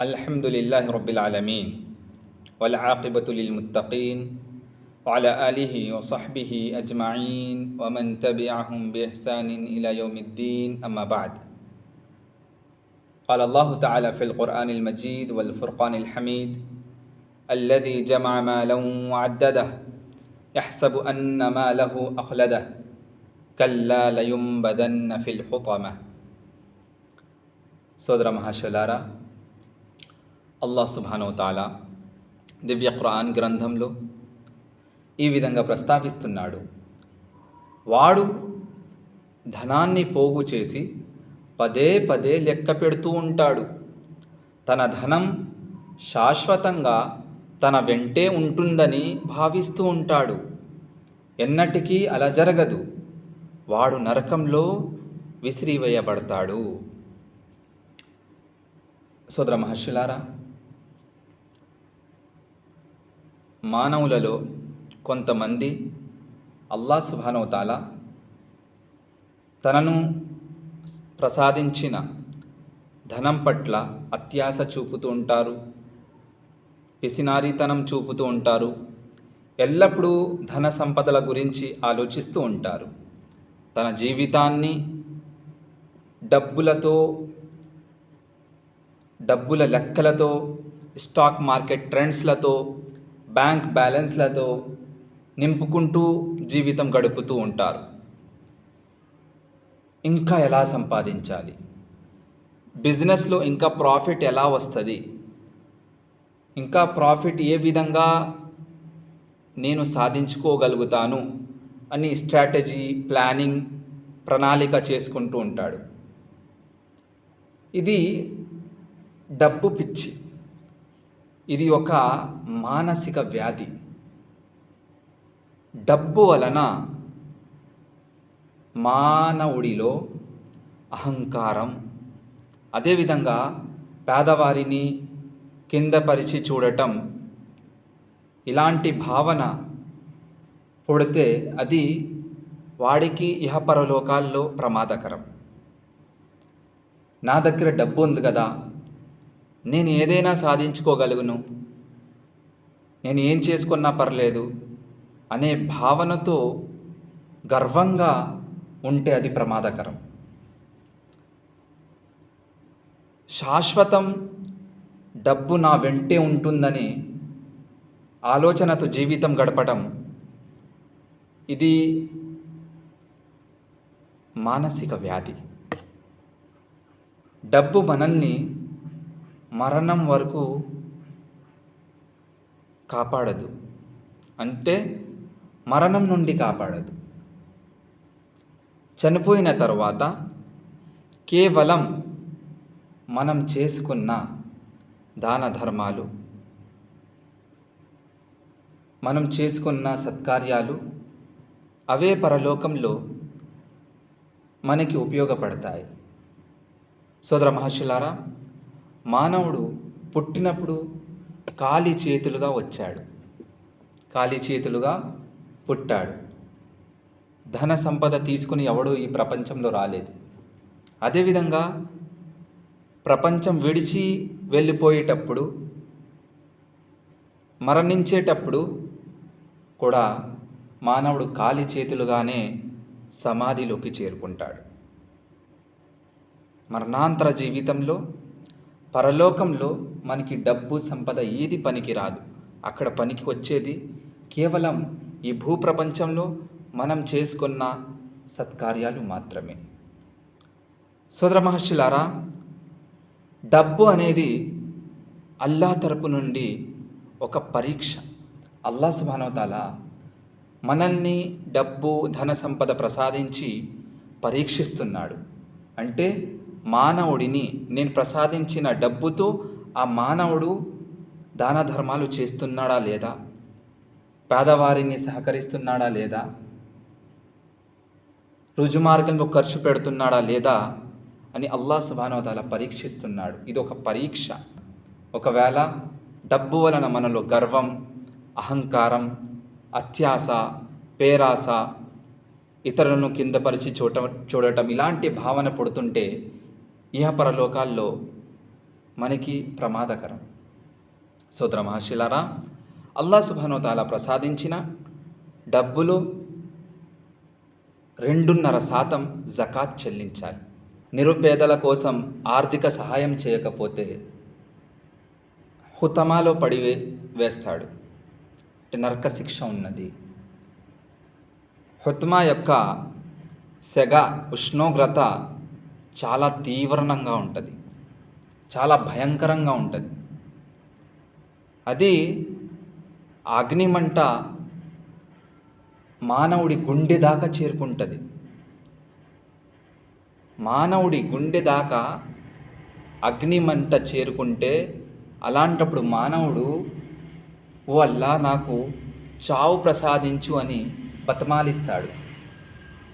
الحمد لله رب العالمين والعاقبة للمتقين وعلى آله وصحبه أجمعين ومن تبعهم بإحسان إلى يوم الدين أما بعد قال الله تعالى في القرآن المجيد والفرقان الحميد الذي جمع مالا وعدده يحسب أن ماله أخلده كلا لينبذن في الحطمة సోదర మహాశలారా అల్లా సుభానో తాలా దివ్య ఖురాన్ గ్రంథంలో ఈ విధంగా ప్రస్తావిస్తున్నాడు. వాడు ధనాన్ని పోగు చేసి పదే పదే లెక్క పెడుతూ ఉంటాడు. తన ధనం శాశ్వతంగా తన వెంటే ఉంటుందని భావిస్తూ ఉంటాడు. ఎన్నటికీ అలా జరగదు. వాడు నరకంలో విసిరివేయబడతాడు. సోదర మహర్షులారా మానవులలో కొంతమంది అల్లా సుభానవతాల తనను ప్రసాదించిన ధనం పట్ల అత్యాశ చూపుతూ ఉంటారు పిసినారీతనం చూపుతూ ఉంటారు ఎల్లప్పుడూ ధన సంపదల గురించి ఆలోచిస్తూ ఉంటారు. తన జీవితాన్ని డబ్బులతో డబ్బుల లెక్కలతో స్టాక్ మార్కెట్ ట్రెండ్స్లతో బ్యాంక్ బ్యాలెన్స్లతో నింపుకుంటూ జీవితం గడుపుతూ ఉంటారు. ఇంకా ఎలా సంపాదించాలి? బిజినెస్లో ఇంకా ప్రాఫిట్ ఎలా వస్తుంది? ఇంకా ప్రాఫిట్ ఏ విధంగా నేను సాధించుకోగలుగుతాను? అని స్ట్రాటజీ ప్లానింగ్ ప్రణాళిక చేసుకుంటూ ఉంటాడు. ఇది డబ్బు పిచ్చి. ఇది ఒక మానసిక వ్యాధి. డబ్బు వలన మానవుడిలో అహంకారం అదేవిధంగా పేదవారిని కిందపరిచి చూడటం ఇలాంటి భావన పుడితే అది వాడికి ఇహపరలోకాల్లో ప్రమాదకరం. నా దగ్గర డబ్బు ఉంది కదా నేను ఏదైనా సాధించుకోగలుగును. నేను ఏం చేసుకున్నా పర్లేదు అనే భావనతో గర్వంగా ఉంటే అది ప్రమాదకరం. శాశ్వతం డబ్బు నా వెంటే ఉంటుందని ఆలోచనతో జీవితం గడపడం ఇది మానసిక వ్యాధి. డబ్బు మనల్ని మరణం వరకు కాపాడదు. అంటే మరణం నుండి కాపాడదు. చనిపోయిన తర్వాత కేవలం మనం చేసుకున్న దాన ధర్మాలు మనం చేసుకున్న సత్కార్యాలు అవే పరలోకంలో మనకి ఉపయోగపడతాయి. సోదర మహర్షులారా మానవుడు పుట్టినప్పుడు ఖాళీ చేతులుగా వచ్చాడు. ఖాళీ చేతులుగా పుట్టాడు. ధన సంపద తీసుకుని ఎవడూ ఈ ప్రపంచంలో రాలేదు. అదేవిధంగా ప్రపంచం విడిచి వెళ్ళిపోయేటప్పుడు మరణించేటప్పుడు కూడా మానవుడు ఖాళీ చేతులుగానే సమాధిలోకి చేరుకుంటాడు. మరణాంతర జీవితంలో పరలోకంలో మనకి డబ్బు సంపద ఏది పనికి రాదు అక్కడ పనికి వచ్చేది కేవలం ఈ భూప్రపంచంలో మనం చేసుకున్న సత్కార్యాలు మాత్రమే. సోదర మహర్షులారా డబ్బు అనేది అల్లా తరపు నుండి ఒక పరీక్ష. అల్లా సుభానవతాల మనల్ని డబ్బు ధన సంపద ప్రసాదించి పరీక్షిస్తున్నాడు. అంటే మానవుడిని నేను ప్రసాదించిన డబ్బుతో ఆ మానవుడు దాన ధర్మాలు చేస్తున్నాడా లేదా? పేదవారిని సహకరిస్తున్నాడా లేదా? రుజుమార్గంలో ఖర్చు పెడుతున్నాడా లేదా అని అల్లా సుబానవతాల పరీక్షిస్తున్నాడు. ఇది ఒక పరీక్ష. ఒకవేళ డబ్బు వలన మనలో గర్వం అహంకారం అత్యాస పేరాస ఇతరులను కిందపరిచి చూడ చూడటం ఇలాంటి భావన పుడుతుంటే ఇహపరలోకాల్లో మనకి ప్రమాదకరం. సోదర మహర్షిలారా అల్లా సుభానోతాల ప్రసాదించిన డబ్బులు రెండున్నర శాతం జకాత్ చెల్లించాలి. నిరుపేదల కోసం ఆర్థిక సహాయం చేయకపోతే హుతమాలో పడి వేస్తాడు. నరక శిక్ష ఉన్నది. హుత్మా యొక్క సెగ ఉష్ణోగ్రత చాలా తీవ్రంగా ఉంటుంది. చాలా భయంకరంగా ఉంటుంది. అది అగ్నిమంట మానవుడి గుండె దాకా చేరుకుంటుంది. మానవుడి గుండె దాకా అగ్నిమంట చేరుకుంటే అలాంటప్పుడు మానవుడు ఓ అల్లా నాకు చావు ప్రసాదించు అని బతమాలిస్తాడు.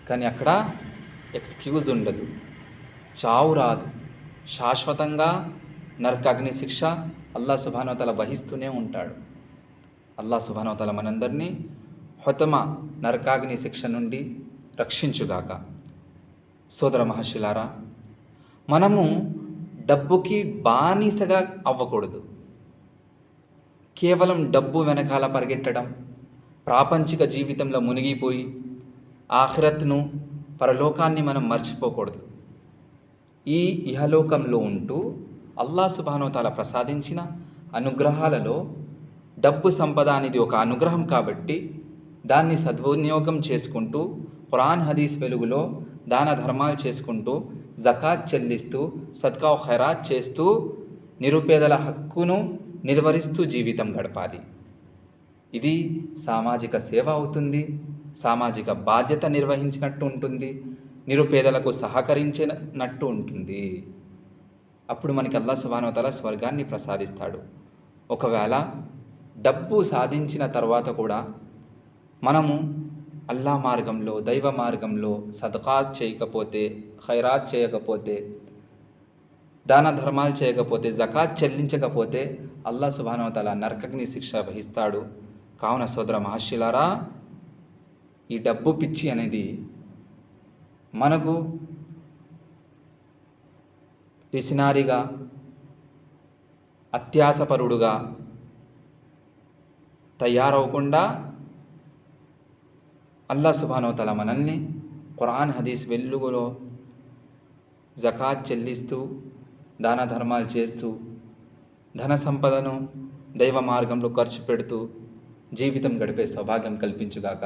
కానీ అక్కడ ఎక్స్క్యూజ్ ఉండదు. చావు రాదు. శాశ్వతంగా నరకాగ్ని శిక్ష అల్లా సుభానోతల వహిస్తూనే ఉంటాడు. అల్లా సుభానోతల మనందరినీ హొతమ నరకాగ్ని శిక్ష నుండి రక్షించుగాక. సోదర మహర్షులారా మనము డబ్బుకి బానిసగా అవ్వకూడదు. కేవలం డబ్బు వెనకాల పరిగెట్టడం ప్రాపంచిక జీవితంలో మునిగిపోయి ఆఖరత్ను పరలోకాన్ని మనం మర్చిపోకూడదు. ఈ ఇహలోకంలో ఉంటూ అల్లా సుబానోతాల ప్రసాదించిన అనుగ్రహాలలో డబ్బు సంపద అనేది ఒక అనుగ్రహం కాబట్టి దాన్ని సద్వినియోగం చేసుకుంటూ ఖురాన్ హదీస్ వెలుగులో దాన ధర్మాలు చేసుకుంటూ జకాత్ చెల్లిస్తూ సద్కా ఖైరాత్ చేస్తూ నిరుపేదల హక్కును నిర్వహిస్తూ జీవితం గడపాలి. ఇది సామాజిక సేవ అవుతుంది సామాజిక బాధ్యత నిర్వహించినట్టు ఉంటుంది నిరుపేదలకు సహకరించినట్టు ఉంటుంది. అప్పుడు మనకి అల్లా సుబానవతల స్వర్గాన్ని ప్రసాదిస్తాడు. ఒకవేళ డబ్బు సాధించిన తర్వాత కూడా మనము అల్లా మార్గంలో దైవ మార్గంలో సదకాత్ చేయకపోతే ఖైరాత్ చేయకపోతే దాన ధర్మాలు చేయకపోతే జకాత్ చెల్లించకపోతే అల్లా సుబానవతల నరకగ్ని శిక్ష వహిస్తాడు. కావున సోదర మహర్షిలారా ఈ డబ్బు పిచ్చి అనేది మనకు పిసినారిగా అత్యాసపరుడుగా తయారవకుండా అల్లా సుభానోతల మనల్ని ఖురాన్ హదీస్ వెల్లుగులో జకాత్ చెల్లిస్తూ దాన ధర్మాలు చేస్తూ ధన సంపదను దైవ మార్గంలో ఖర్చు పెడుతూ జీవితం గడిపే సౌభాగ్యం కల్పించుగాక